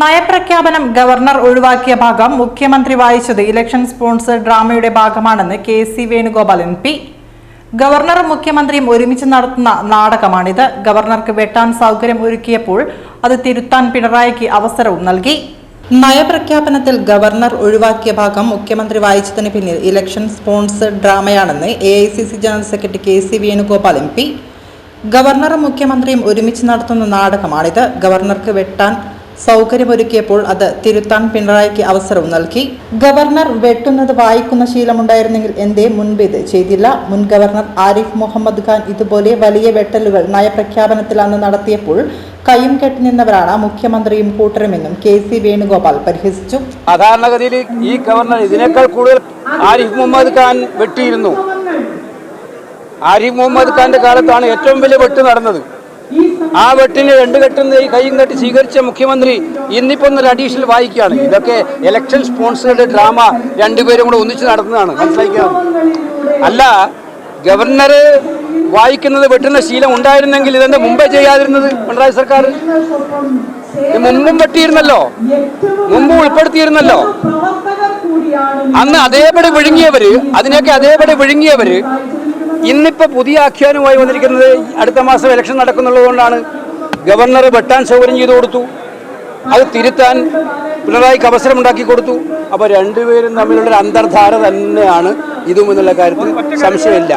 നയപ്രഖ്യാപനം governor ഒഴിവാക്കിയ ഭാഗം മുഖ്യമന്ത്രി വായിച്ചത് ഇലക്ഷൻ സ്പോൺസർ ഡ്രാമയുടെ ഭാഗമാണെന്ന് K C Venugopal M P. ഗവർണറും മുഖ്യമന്ത്രിയും ഒരുമിച്ച് നടത്തുന്ന നാടകമാണിത്. ഗവർണർക്ക് വെട്ടാൻ സൗകര്യം ഒരുക്കിയപ്പോൾ അത് തിരുത്താൻ പിണറായിക്ക് അവസരവും നൽകി. നയപ്രഖ്യാപനത്തിൽ ഗവർണർ ഒഴിവാക്കിയ ഭാഗം മുഖ്യമന്ത്രി വായിച്ചതിന് പിന്നിൽ election sponsor ഡ്രാമയാണെന്ന് A general secretary K C Venugopal M P. ഗവർണറും മുഖ്യമന്ത്രിയും ഒരുമിച്ച് നടത്തുന്ന നാടകമാണിത്. ഗവർണർക്ക് വെട്ടാൻ സൗകര്യമൊരുക്കിയപ്പോൾ അത് തിരുത്താൻ പിണറായിക്ക് അവസരവും നൽകി. ഗവർണർ വെട്ടുന്നത് വായിക്കുന്ന ശീലമുണ്ടായിരുന്നെങ്കിൽ എന്തേ മുൻപ് ഇത് ചെയ്തില്ല. മുൻ ഗവർണർ ആരിഫ് മുഹമ്മദ് ഖാൻ ഇതുപോലെ വലിയ വെട്ടലുകൾ നയപ്രഖ്യാപനത്തിൽ അന്ന് നടത്തിയപ്പോൾ കയ്യും കെട്ടി നിന്നവരാണ് മുഖ്യമന്ത്രിയും കൂട്ടരുമെന്നും കെ സി വേണുഗോപാൽ പരിഹസിച്ചു. സാധാരണഗതിയിൽ ഈ ഗവർണർ ഇതിനേക്കാൾ കൂടുതൽ ആരിഫ് മുഹമ്മദ് ഖാൻ വെട്ടിയിരുന്നു. ആരിഫ് മുഹമ്മദ് ഖാന്റെ കാലത്താണ് ഏറ്റവും വലിയ വെട്ട് നടന്നത്. ആ വെട്ടിന് രണ്ട് കെട്ടുന്ന ഈ കൈയും കെട്ടി സ്വീകരിച്ച മുഖ്യമന്ത്രി ഇന്നിപ്പോ ഒരു അഡീഷണൽ വായിക്കുകയാണ്. ഇതൊക്കെ ഇലക്ഷൻ സ്പോൺസേഡ് ഡ്രാമ രണ്ടുപേരും കൂടെ ഒന്നിച്ച് നടത്തുന്നതാണ്. മനസ്സിലാക്കിയാണ് അല്ല ഗവർണറ് വായിക്കുന്നത് വെട്ടുന്ന ശീലം ഉണ്ടായിരുന്നെങ്കിൽ ഇതെന്റെ മുമ്പേ ചെയ്യാതിരുന്നത് പിണറായി സർക്കാർ? മുമ്പും വെട്ടിയിരുന്നല്ലോ. മുമ്പും ഉൾപ്പെടുത്തിയിരുന്നല്ലോ. അന്ന് അതേപടി വിഴുങ്ങിയവര് അതിനൊക്കെ അതേപടി വിഴുങ്ങിയവര് ഇന്നിപ്പോ പുതിയ ആഖ്യാനമായി വന്നിരിക്കുന്നത് അടുത്ത മാസം ഇലക്ഷൻ നടക്കുന്നുള്ളത് കൊണ്ടാണ്. ഗവർണർ വെട്ടാൻ സൗകര്യം ചെയ്തു കൊടുത്തു. അത് തിരുത്താൻ പിണറായിക്ക് അവസരം ഉണ്ടാക്കി കൊടുത്തു. അപ്പൊ രണ്ടുപേരും തമ്മിലുള്ള അന്തർധാര തന്നെയാണ് ഇതും എന്നുള്ള കാര്യത്തിൽ സംശയമില്ല.